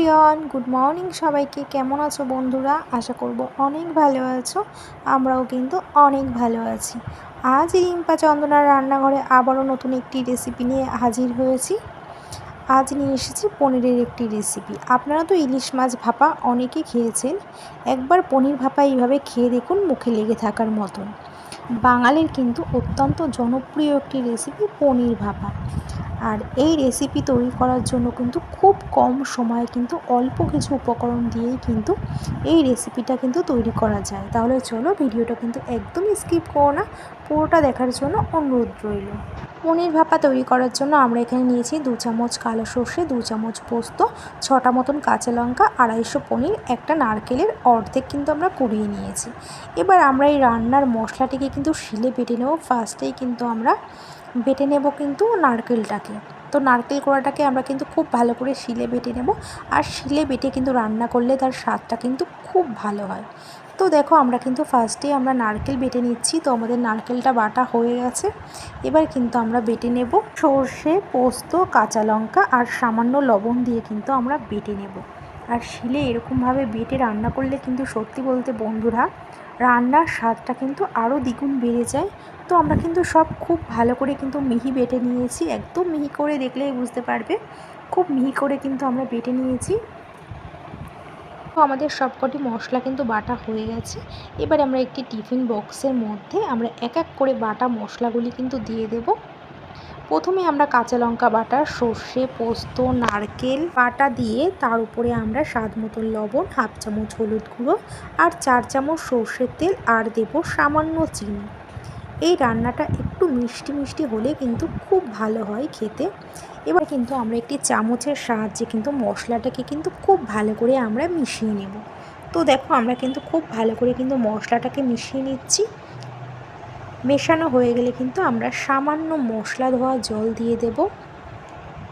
Everyone, good morning সবাইকে। কেমন আছো বন্ধুরা? আশা করব অনেক ভালো আছো। আমরাও কিন্তু অনেক ভালো আছি। আজ রিম্পা চন্দনার রান্নাঘরে আবারও নতুন একটি রেসিপি নিয়ে হাজির হয়েছি। আজ নিয়ে এসেছি পনিরের একটি রেসিপি আপনারা তো ইলিশ মাছ ভাপা অনেকে খেয়েছেন। একবার পনির ভাপা এইভাবে খেয়ে দেখুন, মুখে লেগে থাকার মতন। বাঙালির কিন্তু অত্যন্ত জনপ্রিয় একটি রেসিপি পনির ভাপা। আর এই রেসিপি তৈরি করার জন্য কিন্তু খুব কম সময়ে কিন্তু অল্প কিছু উপকরণ দিয়েই কিন্তু এই রেসিপিটা কিন্তু তৈরি করা যায়। তাহলে চলো ভিডিওটা কিন্তু একদমই স্কিপ করো না। পুরোটা দেখার জন্য অনুরোধ রইল। পনির ভাপা তৈরি করার জন্য আমরা এখানে নিয়েছি দু চামচ কালো সর্ষে, দু চামচ পোস্ত, ছটা মতন কাঁচা লঙ্কা, আড়াইশো পনির, একটা নারকেলের অর্ধেক কিন্তু আমরা কুড়িয়ে নিয়েছি। এবার আমরা এই রান্নার মশলাটিকে কিন্তু শিলে বেটে নেব। ফার্স্টেই কিন্তু আমরা বেটে নেব কিন্তু নারকেলটাকে। তো নারকেল কোড়াটাকে আমরা কিন্তু খুব ভালো করে শিলে বেটে নেব। আর শিলে বেটে কিন্তু রান্না করলে তার স্বাদটা কিন্তু খুব ভালো হয়। তো দেখো, আমরা কিন্তু ফার্স্টে আমরা নারকেল বেটে নিচ্ছি। তো আমাদের নারকেলটা বাটা হয়ে গেছে। এবার কিন্তু আমরা বেটে নেব সর্ষে, পোস্ত, কাঁচা লঙ্কা আর সামান্য লবণ দিয়ে কিন্তু আমরা বেটে নেব। আর শিলে এরকমভাবে বেটে রান্না করলে কিন্তু সত্যি বলতে বন্ধুরা, রান্নার স্বাদটা কিন্তু আরও দ্বিগুণ বেড়ে যায়। তো আমরা কিন্তু সব খুব ভালো করে কিন্তু মিহি বেটে নিয়েছি। একদম মিহি করে দেখলেই বুঝতে পারবে। খুব মিহি করে কিন্তু আমরা বেটে নিয়েছি। আমাদের সবকটি মশলা কিন্তু বাটা হয়ে গেছে। এবার আমরা একটি টিফিন বক্সের মধ্যে আমরা এক এক করে বাটা মশলাগুলি কিন্তু দিয়ে দেব। প্রথমে আমরা কাঁচা লঙ্কা বাটা, সর্ষে, পোস্ত, নারকেল বাটা দিয়ে তার উপরে আমরা স্বাদ মতন লবণ, হাফ চামচ হলুদ গুঁড়ো আর চার চামচ সর্ষের তেল আর দেব সামান্য চিনি। এই রান্নাটা একটু মিষ্টি মিষ্টি হলে কিন্তু খুব ভালো হয় খেতে। এবার কিন্তু আমরা একটি চামচের সাহায্যে কিন্তু মশলাটাকে কিন্তু খুব ভালো করে আমরা মিশিয়ে নেব। তো দেখো আমরা কিন্তু খুব ভালো করে কিন্তু মশলাটাকে মিশিয়ে নিচ্ছি। মেশানো হয়ে গেলে কিন্তু আমরা সামান্য মশলা ধোয়া জল দিয়ে দেবো।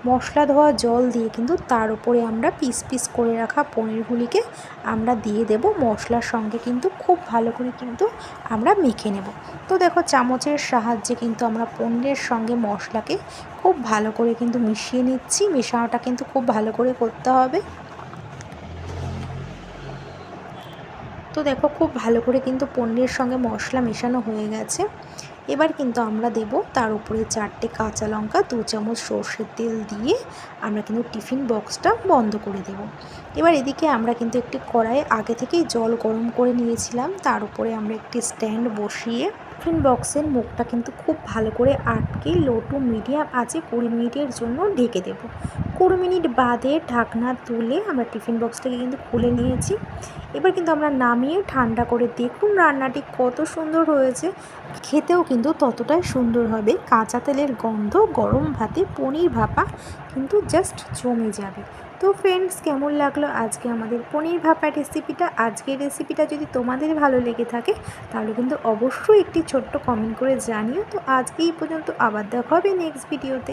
মশলা ধোয়া জল দিয়ে কিন্তু তার উপরে আমরা পিস পিস করে রাখা পনিরগুলিকে আমরা দিয়ে দেব। মশলার সঙ্গে কিন্তু খুব ভালো করে কিন্তু আমরা মেখে নেব। তো দেখো চামচের সাহায্যে কিন্তু আমরা পনিরের সঙ্গে মশলাকে খুব ভালো করে কিন্তু মিশিয়ে নিচ্ছি। মেশানোটা কিন্তু খুব ভালো করে করতে হবে। তো দেখো খুব ভালো করে কিন্তু পনিরের সঙ্গে মশলা মেশানো হয়ে গেছে। এবার কিন্তু আমরা দেব তার উপরে চারটে কাঁচা লঙ্কা, দু চামচ সর্ষের তেল দিয়ে আমরা কিন্তু টিফিন বক্সটা বন্ধ করে দেব। এবার এদিকে আমরা কিন্তু একটি কড়াইয়ে আগে থেকেই জল গরম করে নিয়েছিলাম। তার উপরে আমরা একটি স্ট্যান্ড বসিয়ে টিফিন বক্সের মুখটা কিন্তু খুব ভালো করে আটকে লো টু মিডিয়াম আছে কুড়ি মিনিটের জন্য ঢেকে দেব। কুড়ি মিনিট বাদে ঢাকনা তুলে আমরা টিফিন বক্সটাকে কিন্তু খুলে নিয়েছি। এবার কিন্তু আমরা নামিয়ে ঠান্ডা করে দেখুন রান্নাটি কত সুন্দর হয়েছে। খেতেও কিন্তু ততটাই সুন্দর হবে। কাঁচা তেলের গন্ধ, গরম ভাতে পনির ভাপা কিন্তু জাস্ট জমে যাবে। তো ফ্রেন্ডস কেমন লাগল আজকে আমাদের পনির ভাপা রেসিপিটা আজকের রেসিপিটা যদি তোমাদের ভালো লেগে থাকে, তাহলে কিন্তু অবশ্যই একটি ছোট্ট কমেন্ট করে জানিও। তো আজকে এই পর্যন্ত আবার দেখা হবে নেক্সট ভিডিওতে